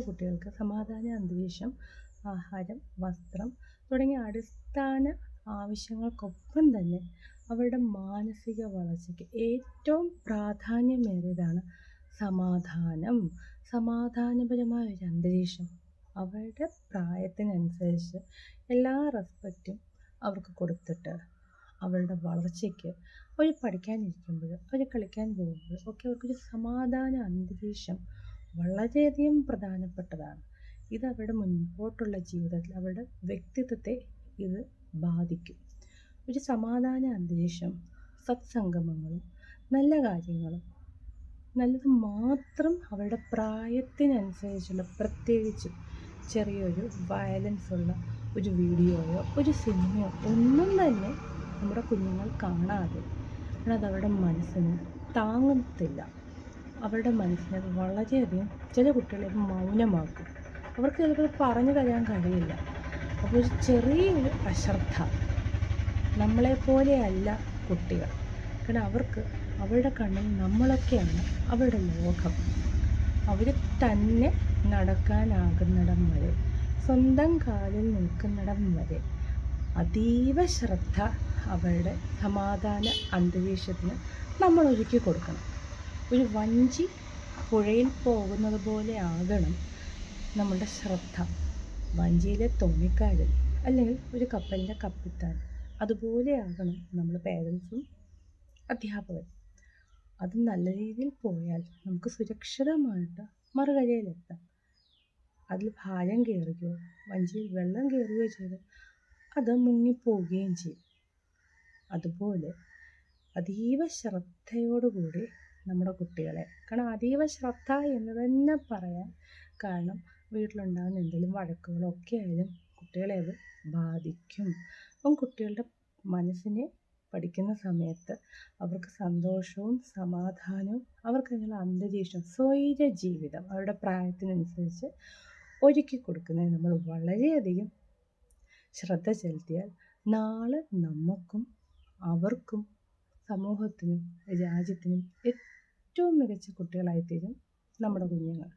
നമ്മുടെ കുട്ടികൾക്ക് സമാധാന അന്തരീക്ഷം ആഹാരം വസ്ത്രം തുടങ്ങിയ അടിസ്ഥാന ആവശ്യങ്ങൾക്കൊപ്പം തന്നെ അവരുടെ മാനസിക വളർച്ചയ്ക്ക് ഏറ്റവും പ്രാധാന്യമേറിയതാണ് സമാധാനം. സമാധാനപരമായ ഒരു അന്തരീക്ഷം അവരുടെ പ്രായത്തിനനുസരിച്ച് എല്ലാ റെസ്പെക്റ്റും അവർക്ക് കൊടുത്തിട്ട് അവരുടെ വളർച്ചയ്ക്ക് അവർ പഠിക്കാനിരിക്കുമ്പോൾ അവർ കളിക്കാൻ പോകുമ്പോൾ ഒക്കെ അവർക്കൊരു സമാധാന അന്തരീക്ഷം വളരെയധികം പ്രധാനപ്പെട്ടതാണ്. ഇത് അവരുടെ മുൻപോട്ടുള്ള ജീവിതത്തിൽ അവരുടെ വ്യക്തിത്വത്തെ ഇത് ബാധിക്കും. ഒരു സമാധാന അന്തരീക്ഷം സത്സംഗമങ്ങളും നല്ല കാര്യങ്ങളും നല്ലത് മാത്രം അവരുടെ പ്രായത്തിനനുസരിച്ചുള്ള പ്രത്യേകിച്ച് ചെറിയൊരു വയലൻസ് ഉള്ള ഒരു വീഡിയോയോ ഒരു സിനിമയോ ഒന്നും തന്നെ നമ്മുടെ കുഞ്ഞുങ്ങൾ കാണാതെ അത് അവരുടെ മനസ്സിന് താങ്ങത്തില്ല. അവരുടെ മനസ്സിനെ വളരെയധികം ചില കുട്ടികളെ മൗനമാക്കും. അവർക്ക് ചിലപ്പോൾ പറഞ്ഞു തരാൻ കഴിയില്ല. അപ്പോൾ ഒരു ചെറിയ ഒരു അശ്രദ്ധ നമ്മളെപ്പോലെയല്ല കുട്ടികൾ. കാരണം അവർക്ക് അവരുടെ കണ്ണിൽ നമ്മളൊക്കെയാണ് അവരുടെ ലോകം അവർ തന്നെ നടക്കാനാകുന്നിടം വരെ സ്വന്തം കാലിൽ നിൽക്കുന്നിടം വരെ അതീവ ശ്രദ്ധ അവരുടെ സമാധാന അന്തരീക്ഷത്തിന് നമ്മൾ ഒരുക്കി കൊടുക്കണം. ഒരു വഞ്ചി പുഴയിൽ പോകുന്നത് പോലെ ആകണം നമ്മുടെ ശ്രദ്ധ. വഞ്ചിയിലെ തോണിക്കാരൻ അല്ലെങ്കിൽ ഒരു കപ്പലിന്റെ കപ്പിത്താൻ. അതുപോലെ ആകണം നമ്മൾ പേരൻസും അധ്യാപകൻ. അത് നല്ല രീതിയിൽ പോയാൽ നമുക്ക് സുരക്ഷിതമായിട്ട് മറുകരയിലെത്താം അതിൽ ഭാരം കയറുകയോ വഞ്ചിയിൽ വെള്ളം കയറുകയോ ചെയ്ത് അത് മുങ്ങിപ്പോവുകയും ചെയ്യും. അതുപോലെ അതീവ ശ്രദ്ധയോടുകൂടി നമ്മുടെ കുട്ടികളെ. കാരണം അതീവ ശ്രദ്ധ എന്ന് തന്നെ പറയാൻ കാരണം വീട്ടിലുണ്ടാകുന്ന എന്തെങ്കിലും വഴക്കുകളോ ഒക്കെ ആയാലും കുട്ടികളെ അത് ബാധിക്കും. അപ്പം കുട്ടികളുടെ മനസ്സിനെ പഠിക്കുന്ന സമയത്ത് അവർക്ക് സന്തോഷവും സമാധാനവും അവർക്കതിനുള്ള അന്തരീക്ഷം സ്വൈര ജീവിതം അവരുടെ പ്രായത്തിനനുസരിച്ച് ഒരുക്കി കൊടുക്കുന്നതിന് നമ്മൾ വളരെയധികം ശ്രദ്ധ ചെലുത്തിയാൽ നാളെ നമുക്കും അവർക്കും സമൂഹത്തിനും രാജ്യത്തിനും ഏറ്റവും മികച്ച കുട്ടികളായിത്തീരും നമ്മുടെ കുഞ്ഞുങ്ങൾ.